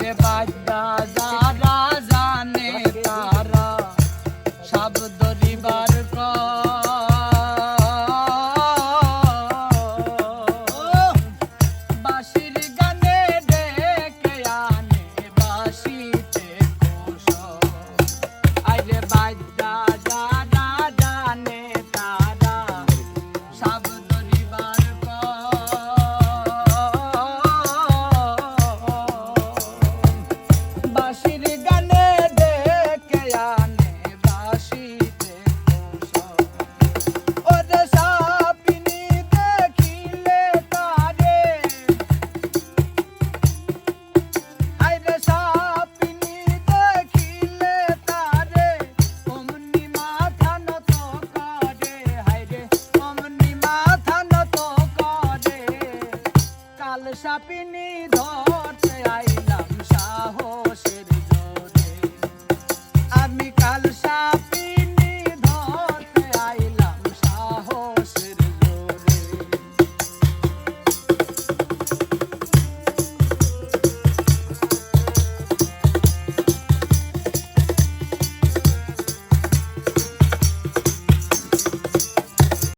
রে বাজা যারা জানে তারা সব বাসির গান সাপিনী ধর।